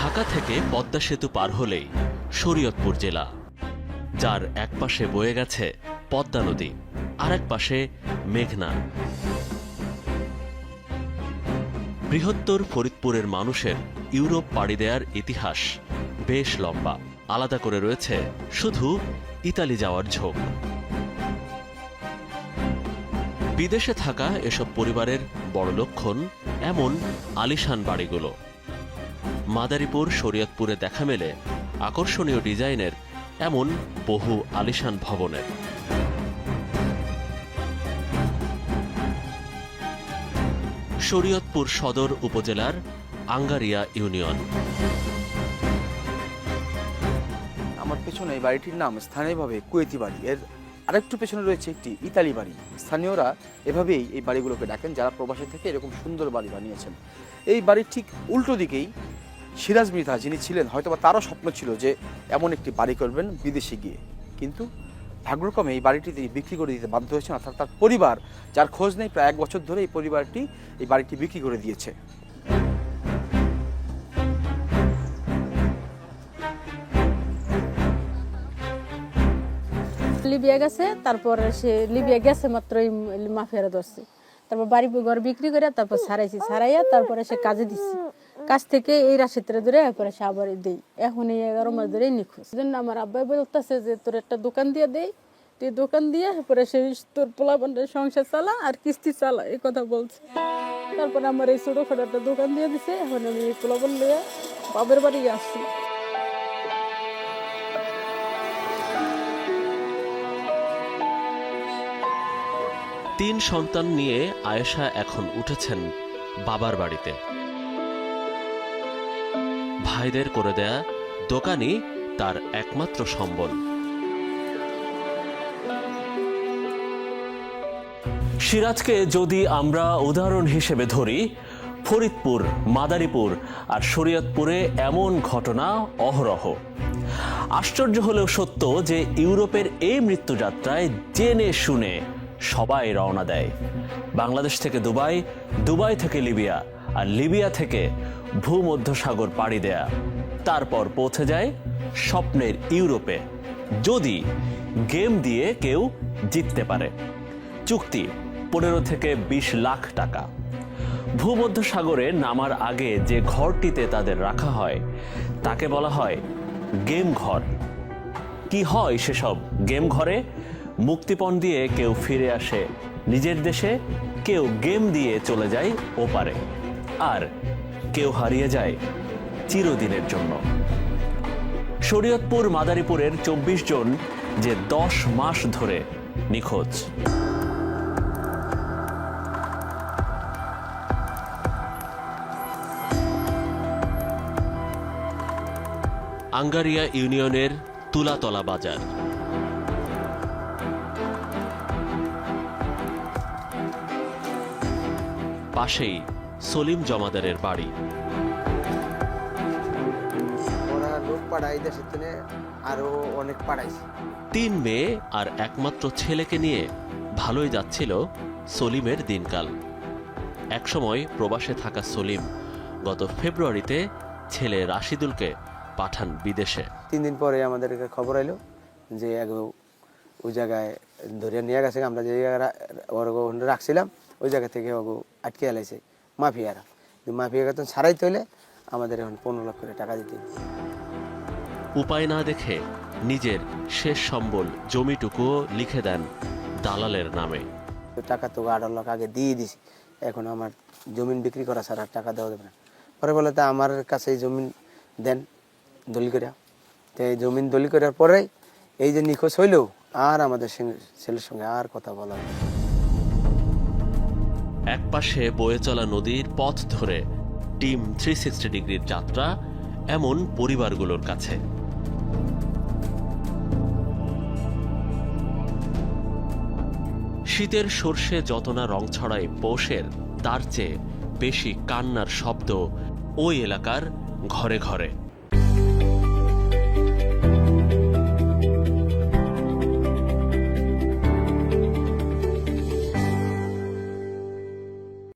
ঢাকা থেকে পদ্মা সেতু পার হলেই শরীয়তপুর জেলা, যার এক পাশে বয়ে গেছে পদ্মা নদী আর এক পাশে মেঘনা। বৃহত্তর ফরিদপুরের মানুষের ইউরোপ পাড়ি দেওয়ার ইতিহাস বেশ লম্বা, আলাদা করে রয়েছে শুধু ইতালি যাওয়ার ঝোঁক। বিদেশে থাকা এসব পরিবারের বড় লক্ষণ এমন আলিশান বাড়িগুলো। মাদারীপুর, শরীয়তপুরে দেখা মেলে আকর্ষণীয় ডিজাইনের এমন বহু আলিশান ভবনের। শরীয়তপুর সদর উপজেলার আঙ্গারিয়া ইউনিয়ন। আমার পেছনে এই বাড়িটির নাম স্থানীয়ভাবে কুয়েতি বাড়ি এর আরেকটু পেছনে রয়েছে একটি ইতালি বাড়ি। স্থানীয়রা এভাবেই এই বাড়িগুলোকে ডাকেন, যারা প্রবাসী থেকে এরকম সুন্দর বাড়ি বানিয়েছেন। এই বাড়ির ঠিক উল্টো দিকেই সিরাজ মৃধা যিনি ছিলেন, হয়তোবা তারও স্বপ্ন ছিল যে এমন একটি বাড়ি করবেন বিদেশে গিয়ে। কিন্তু ভাগ্যক্রমে এই বাড়িটি তিনি বিক্রি করে দিতে বাধ্য হয়েছেন, অর্থাৎ তার পরিবার, যার খোঁজ নেই, প্রায় এক বছর ধরে এই পরিবারটি এই বাড়িটি বিক্রি করে দিয়েছে। লিবিয়া গেছে, তারপর সে লিবিয়া গেছে মাত্র মাফিয়ারা ধরছে তারপর বাড়ি ঘর বিক্রি করে তারপর সারাইছি সারাইয়া তারপরে সে কাজে দিচ্ছি কাজ থেকে এই রাশিতে ধরে এরপরে সে আবার দেই। এখন এই এগারো মাস ধরে নিখোঁজ। জন্য আমার আব্বাই বলতেছে যে, তোর একটা দোকান দিয়ে দেই। তুই দোকান দিয়ে এরপরে সে তোর পোলাপানের সংসার চালা আর কিস্তি চালা, এই কথা বলছে। তারপরে আমার এই ছোটোখাটো একটা দোকান দিয়ে দিছে। এখন আমি এই পোলাপান লিয়ে বাবের বাড়ি আসছি। তিন সন্তান নিয়ে আয়েশা এখন উঠেছেন বাবার বাড়িতে। ভাইদের করে দেয়া দোকানই তার একমাত্র সম্বল। সিরাজকে যদি আমরা উদাহরণ হিসেবে ধরি, ফরিদপুর, মাদারীপুর আর শরীয়তপুরে এমন ঘটনা অহরহ। আশ্চর্য হলেও সত্য যে ইউরোপের এই মৃত্যুযাত্রায় জেনে শুনে সবাই রওনা দেয়। বাংলাদেশ থেকে দুবাই দুবাই থেকে লিবিয়া আর লিবিয়া থেকে ভূমধ্যসাগর পাড়ি দেয়া। তারপর পৌঁছে যায় স্বপ্নের ইউরোপে। যদি গেম দিয়ে কেউ জিততে পারে। চুক্তি পনেরো থেকে বিশ লাখ টাকা। ভূমধ্যসাগরে নামার আগে যে ঘরটিতে তাদের রাখা হয়, তাকে বলা হয় গেম ঘর। কি হয় সেসব গেম ঘরে? মুক্তিপণ দিয়ে কেউ ফিরে আসে, নিজের দেশে কেউ গেম দিয়ে চলে যায় ওপারে, আর কেউ হারিয়ে যায় চিরদিনের জন্য। শরীয়তপুর মাদারীপুরের চব্বিশ জন যে দশ মাস ধরে নিখোঁজ। আঙ্গারিয়া ইউনিয়নের তুলাতলা বাজার। পাশেই সলিম জমাদারের বাড়ি। আরও অনেক পাড়াইছে। তিন মেয়ে আর একমাত্র ছেলেকে নিয়ে ভালোই যাচ্ছিল সলিমের দিনকাল। একসময় প্রবাসে থাকা সলিম গত ফেব্রুয়ারিতে ছেলে রাশিদুলকে পাঠান বিদেশে। তিন দিন পরে আমাদেরকে খবর এলো যে এক ওই জায়গায় ধরিয়া নিয়ে গেছে। আমরা যে জায়গায় রাখছিলাম ওই জায়গা থেকে ওগো আটকে এলাইছে মাফিয়ারা। মাফিয়াকে তো ছাড়াইতে হলে আমাদের এখন পনেরো লক্ষ করে টাকা দিতে উপায় না দেখে নিজের শেষ সম্বল জমিটুকুও লিখে দেন দালালের নামে। টাকা তো আঠারো লাখ আগে দিয়ে দিছি এখন আমার জমিন বিক্রি করা ছাড়া টাকা দেওয়া যাবে না। পরে বলে তা আমার কাছে এই জমিন দেন দলিল করে তো এই জমিন দলিল করার পরে এই যে নিখোঁজ হইলেও আর আমাদের ছেলের সঙ্গে আর কথা বলা হয়। একপাশে বয়ে চলা নদীর পথ ধরে টিম থ্রি সিক্সটি ডিগ্রির যাত্রা এমন পরিবারগুলোর কাছে। শীতের সর্ষে যত না রং ছড়ায় পৌষের, তার চেয়ে বেশি কান্নার শব্দ ওই এলাকার ঘরে ঘরে।